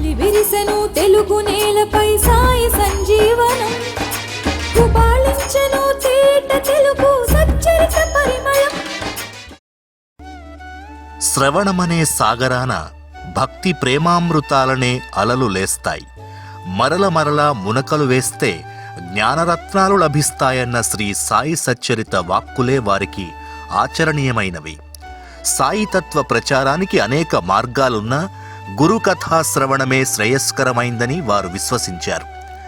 మళ్ళీ విరిసెను తెలుగు నేలపై సాయి సంజీవనం. కుబాళించను తేట తెలుగు సచ్చరిత పరిమళం. శ్రవణమనే సాగరాన భక్తి ప్రేమామృతాలనే అలలు లేస్తాయి. మరల మరల మునకలు వేస్తే జ్ఞానరత్నాలు లభిస్తాయన్న శ్రీ సాయి సచ్చరిత వాక్కులే వారికి ఆచరణీయమైనవి. సాయి తత్వ ప్రచారానికి అనేక మార్గాలున్నా గురుకథాశ్రవణమే శ్రేయస్కరమైందని వారు విశ్వసించారు.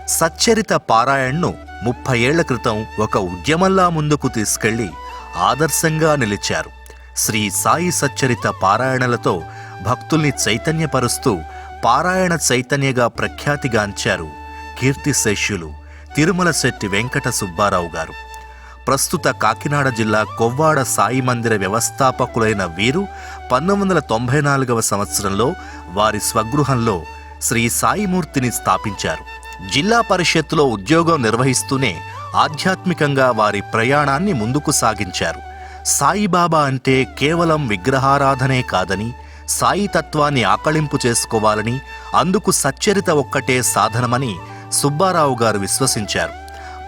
సచ్చరిత పారాయణ్ను ముప్పై ఏళ్ళ క్రితం ఒక ఉద్యమంలా ముందుకు తీసుకెళ్ళి ఆదర్శంగా నిలిచారు. శ్రీ సాయి సచ్చరిత పారాయణలతో భక్తుల్ని చైతన్యపరుస్తూ పారాయణ చైతన్యగా ప్రఖ్యాతిగాంచారు కీర్తిశేష్యులు తిరుమల శెట్టి వెంకట సుబ్బారావు గారు. ప్రస్తుత కాకినాడ జిల్లా కొవ్వాడ సాయి మందిర వ్యవస్థాపకులైన వీరు పంతొమ్మిది వందల తొంభై నాలుగవ సంవత్సరంలో వారి స్వగృహంలో శ్రీ సాయిమూర్తిని స్థాపించారు. జిల్లా పరిషత్తులో ఉద్యోగం నిర్వహిస్తూనే ఆధ్యాత్మికంగా వారి ప్రయాణాన్ని ముందుకు సాగించారు. సాయిబాబా అంటే కేవలం విగ్రహారాధనే కాదని సాయి తత్వాన్ని ఆకళింపు చేసుకోవాలని అందుకు సచ్చరిత ఒక్కటే సాధనమని సుబ్బారావు గారు విశ్వసించారు.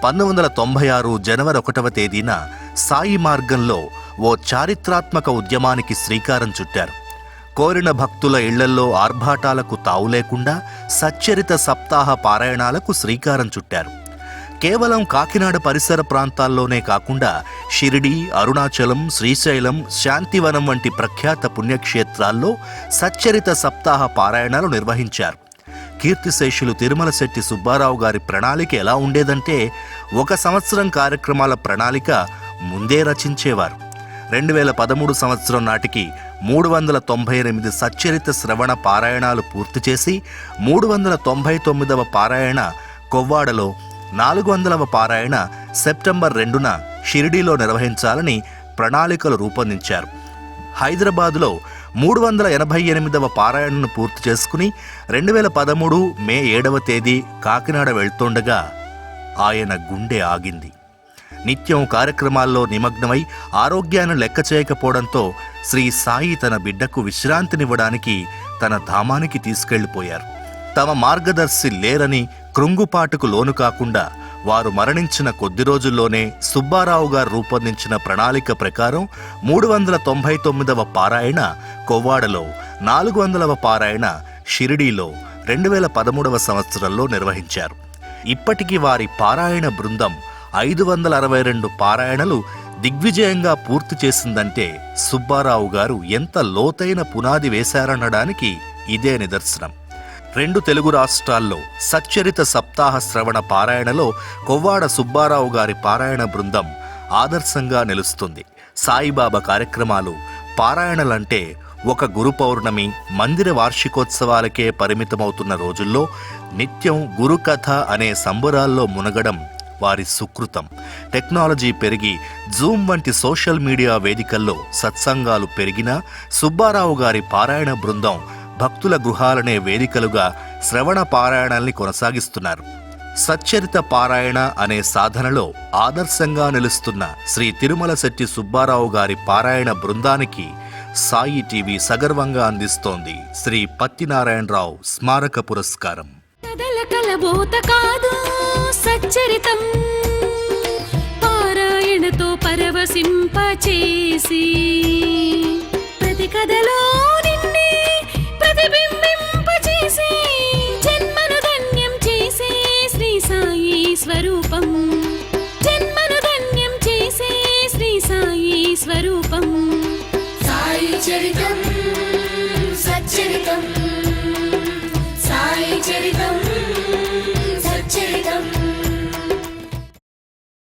పంతొమ్మిది వందల తొంభై ఆరు జనవరి ఒకటవ తేదీన సాయి మార్గంలో ఓ చారిత్రాత్మక ఉద్యమానికి శ్రీకారం చుట్టారు. కోరిన భక్తుల ఇళ్ళల్లో ఆర్భాటాలకు తావు లేకుండా సచ్చరిత సప్తాహ పారాయణాలకు శ్రీకారం చుట్టారు. కేవలం కాకినాడ పరిసర ప్రాంతాల్లోనే కాకుండా షిరిడి అరుణాచలం శ్రీశైలం శాంతివనం వంటి ప్రఖ్యాత పుణ్యక్షేత్రాల్లో సచ్చరిత సప్తాహ పారాయణాలు నిర్వహించారు. కీర్తిశేషులు తిరుమల శెట్టి సుబ్బారావు గారి ప్రణాళిక ఎలా ఉండేదంటే ఒక సంవత్సరం కార్యక్రమాల ప్రణాళిక ముందే రచించేవారు. రెండు వేల పదమూడు సంవత్సరం నాటికి మూడు వందల తొంభై ఎనిమిది సచ్చరిత శ్రవణ పారాయణాలు పూర్తి చేసి మూడు వందల తొంభై తొమ్మిదవ పారాయణ కొవ్వాడలో నాలుగు వందలవ పారాయణ సెప్టెంబర్ రెండున షిరిడీలో నిర్వహించాలని ప్రణాళికలు రూపొందించారు. హైదరాబాదులో మూడు వందల ఎనభై ఎనిమిదవ పారాయణను పూర్తి చేసుకుని రెండు వేల పదమూడు మే ఏడవ తేదీ కాకినాడ వెళ్తుండగా ఆయన గుండె ఆగింది. నిత్యం కార్యక్రమాల్లో నిమగ్నమై ఆరోగ్యాన్ని లెక్క చేయకపోవడంతో శ్రీ సాయి తన బిడ్డకు విశ్రాంతినివ్వడానికి తన ధామానికి తీసుకెళ్ళిపోయారు. తమ మార్గదర్శి లేరని కృంగుపాటుకు లోను కాకుండా వారు మరణించిన కొద్ది రోజుల్లోనే సుబ్బారావు గారు రూపొందించిన ప్రణాళిక ప్రకారం మూడు వందల తొంభై తొమ్మిదవ పారాయణ కొవ్వాడలో నాలుగు వందలవ పారాయణ షిరిడీలో రెండు వేల పదమూడవ సంవత్సరంలో నిర్వహించారు. ఇప్పటికి వారి పారాయణ బృందం ఐదు వందల అరవై రెండు పారాయణలు దిగ్విజయంగా పూర్తి చేసిందంటే సుబ్బారావు గారు ఎంత లోతైన పునాది వేశారనడానికి ఇదే నిదర్శనం. రెండు తెలుగు రాష్ట్రాల్లో సచ్చరిత సప్తాహ శ్రవణ పారాయణలో కొవ్వాడ సుబ్బారావు గారి పారాయణ బృందం ఆదర్శంగా నిలుస్తుంది. సాయిబాబా కార్యక్రమాలు పారాయణలంటే ఒక గురు పౌర్ణమి మందిర వార్షికోత్సవాలకే పరిమితమవుతున్న రోజుల్లో నిత్యం గురుకథ అనే సంబురాల్లో మునగడం వారి సుకృతం. టెక్నాలజీ పెరిగి జూమ్ వంటి సోషల్ మీడియా వేదికల్లో సత్సంగాలు పెరిగినా సుబ్బారావు గారి పారాయణ బృందం భక్తుల గృహాలనే వేదికలుగా శ్రవణ పారాయణాల్ని కొనసాగిస్తున్నారు. సచ్చరిత పారాయణ అనే సాధనలో ఆదర్శంగా నిలుస్తున్న శ్రీ తిరుమల శెట్టి సుబ్బారావు గారి పారాయణ బృందానికి సాయి టీవీ సగర్వంగా అందిస్తోంది శ్రీ పత్తినారాయణరావు స్మారక పురస్కారం. కదల కలబోత కాదు సచ్చరితం. పారాయణతో పరవశింపచేసి. ప్రతి కథలో నిన్నే జన్మను ధన్యం చేసే శ్రీ సాయి స్వరూపం. జన్మను ధన్యం చేసే శ్రీ సాయి స్వరూపం. సచ్చరితం సచ్చరితం.